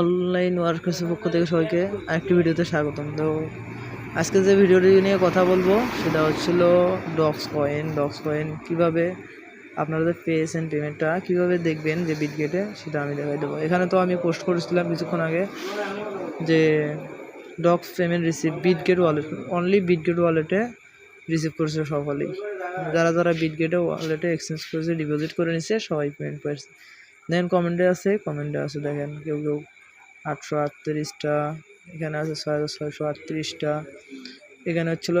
Online ওয়ার্কার্সের পক্ষ থেকে সবাইকে আরেকটি ভিডিওতে স্বাগতম। তো আজকে যে ভিডিওটি নিয়ে কথা বলব, সেটা হচ্ছিল ডক্স কয়েন ডক্স কয়েন কীভাবে আপনারা পেয়েছেন পেমেন্টটা কীভাবে দেখবেন যে বিটগেটে সেটা আমি দেখাই দেবো। এখানে তো আমি পোস্ট করেছিলাম কিছুক্ষণ আগে যে docs payment receive Bitget wallet only Bitget ওয়ালেটে রিসিভ করেছে সকলেই যারা যারা বিটগেটে ওয়ালেটে এক্সচেঞ্জ করেছে ডিপোজিট করে নিছে, সবাই পেমেন্ট পেয়েছে দেন কমেন্টে আছে কমেন্টে আছে দেখেন, কেউ কেউ আটশো আটত্রিশটা, এখানে আছে ছয় হাজার ছয়শো আটত্রিশটা, এখানে হচ্ছিল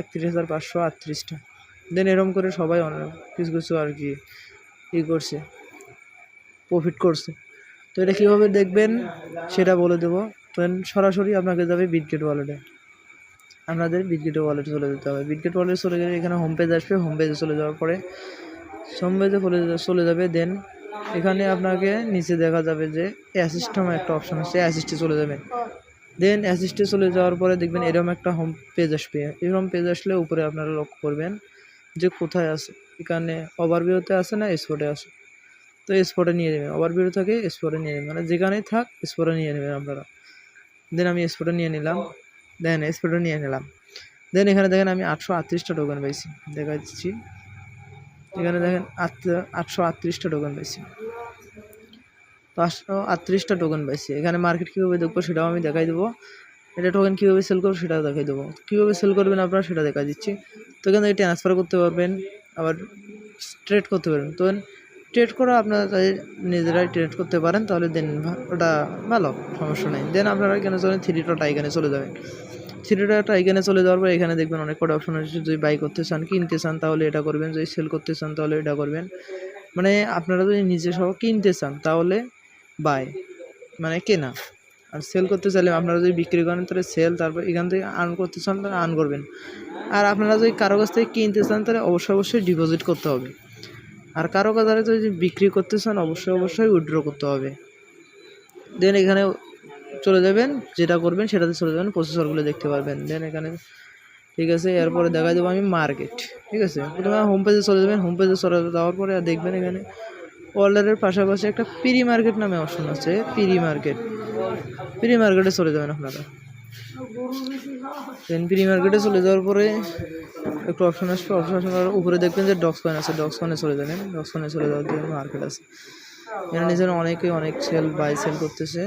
একত্রিশ হাজার পাঁচশো আটত্রিশটা। দেন এরকম করে সবাই অনেক কিছু কিছু আর কি ই করছে প্রফিট করছে। তো এটা কীভাবে দেখবেন সেটা বলে দেবো। দেন সরাসরি আপনাকে যাবে বিটগেট ওয়ালেটে আপনাদের বিটগেট ওয়ালেটে চলে যেতে হবে। বিটগেট ওয়ালেটে চলে গেলে এখানে হোম পেজ আসবে হোম পেজে চলে যাওয়ার পরে হোম পেজে চলে চলে যাবে দেন এখানে আপনাকে নিচে দেখা যাবে যে অ্যাসিস্ট নামে একটা অপশন আছে অ্যাসিস্টে চলে যাবেন। দেন অ্যাসিস্টে চলে যাওয়ার পরে দেখবেন এরকম একটা হোম পেজ আসবে। এরকম পেজ আসলে উপরে আপনারা লক্ষ্য করবেন যে কোথায় আছে। এখানে ওভারভিউতে আছে না স্পটে আছে। তো স্পটে নিয়ে নেবেন। ওভারভিউ থেকে স্পটে নিয়ে নেবেন। মানে যেখানেই থাক স্পটে নিয়ে নেবেন আপনারা। দেন আমি স্পটে নিয়ে নিলাম। দেন স্পটে নিয়ে নিলাম। দেন এখানে দেখেন আমি আটশো আটত্রিশটা টোকেন পাইছি। দেখা দিচ্ছি এখানে দেখেন আট, আটশো আটত্রিশটা টোকেন পাইছি। পাঁচশো আটত্রিশটা টোকেন পাইছি। এখানে মার্কেট কীভাবে দেখব সেটাও আমি দেখাই দেবো। এটা টোকেন কীভাবে সেল করব সেটাও দেখাই দেবো। কীভাবে সেল করবেন আপনারা সেটা দেখা দিচ্ছি। তো এখান থেকে ট্রান্সফার করতে পারবেন, আবার ট্রেড করতে পারবেন। তো ট্রেড করা আপনারা তাদের নিজেরাই ট্রেড করতে পারেন, তাহলে দেন ওটা ভালো, সমস্যা নেই। দেন আপনারা এখানে চলেন থ্রি ডট আইকানে চলে যাবেন থ্রি ডট আইকানে চলে যাওয়ার পর এখানে দেখবেন অনেক কটা অপশন আছে। যদি বাই করতে চান, কিনতে চান, তাহলে এটা করবেন। যদি সেল করতে চান, তাহলে এটা করবেন। মানে আপনারা যদি নিজে সহ কিনতে চান, তাহলে বাই মানে কেনা। আর সেল করতে চাইলে আপনারা যদি বিক্রি করেন, তাহলে সেল তারপর এখান থেকে আর্ন করতে চান, তাহলে আর্ন করবেন। আর আপনারা যদি কারও কাছ থেকে কিনতে চান, তাহলে অবশ্যই অবশ্যই ডিপোজিট করতে হবে। আর কারও কাছে যদি বিক্রি করতে চান, অবশ্যই অবশ্যই উইথড্র করতে হবে। দেন এখানে চলে যাবেন, যেটা করবেন, সেটাতে চলে যাবেন প্রসেসরগুলো দেখতে পারবেন। দেন এখানে, ঠিক আছে, এরপরে দেখা দেবো আমি মার্কেট ঠিক আছে? প্রথমে হোম পেজে চলে যাবেন হোম পেজে চলে যাওয়ার পরে দেখবেন এখানে অর্ডারের পাশাপাশি একটা পিরি মার্কেট নামে অপশন আছে, প্রি মার্কেট। প্রি মার্কেটে চলে যাবেন আপনারা। দেন পিরি মার্কেটে চলে যাওয়ার পরে একটু অপশন আসবে অপশন আসার উপরে দেখবেন যে ডক্স কয়েন আছে ডক্স কয়েনে চলে যাবেন। ডক্স কয়েনে চলে যাওয়ার জন্য মার্কেট আছে। এখানে নিজের অনেকে অনেক সেল বাই সেল করতেছে।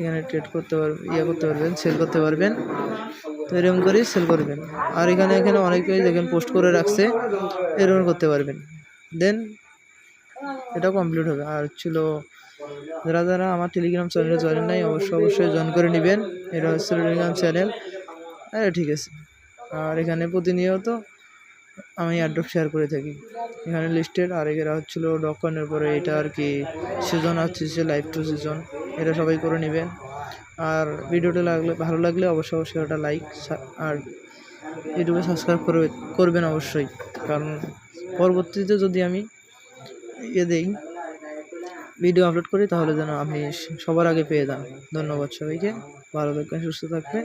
এখানে ট্রেড করতে পারবেন ইয়ে করতে পারবেন সেল করতে পারবেন। তো এরকম করেই সেল করবেন। আর এখানে এখানে অনেকেই দেখেন পোস্ট করে রাখছে, এরকম করতে পারবেন। দেন এটা কমপ্লিট হবে। আর ছিল যারা যারা আমার টেলিগ্রাম চ্যানেলে জয়েন নাই, অবশ্যই অবশ্যই জয়েন করে নেবেন। এটা হচ্ছে টেলিগ্রাম চ্যানেল হ্যাঁ ঠিক আছে। আর এখানে প্রতিনিয়ত আমি অ্যাড্রপ শেয়ার করে থাকি। এখানে লিস্টেড আর এরা হচ্ছিল ডকনের পরে এটা আর কি সিজন আসছে লাইভ টু সিজন এটা সবাই করে নেবেন। আর ভিডিওটা লাগলে, ভালো লাগলে অবশ্যই অবশ্যই ওটা লাইক আর ইউটিউবে সাবস্ক্রাইব করবে করবেন অবশ্যই। কারণ পরবর্তীতে যদি আমি ইয়ে দিই ভিডিও আপলোড করি, তাহলে যেন আপনি সবার আগে পেয়ে যান। ধন্যবাদ সবাইকে, ভালো থাকবেন, সুস্থ থাকবেন।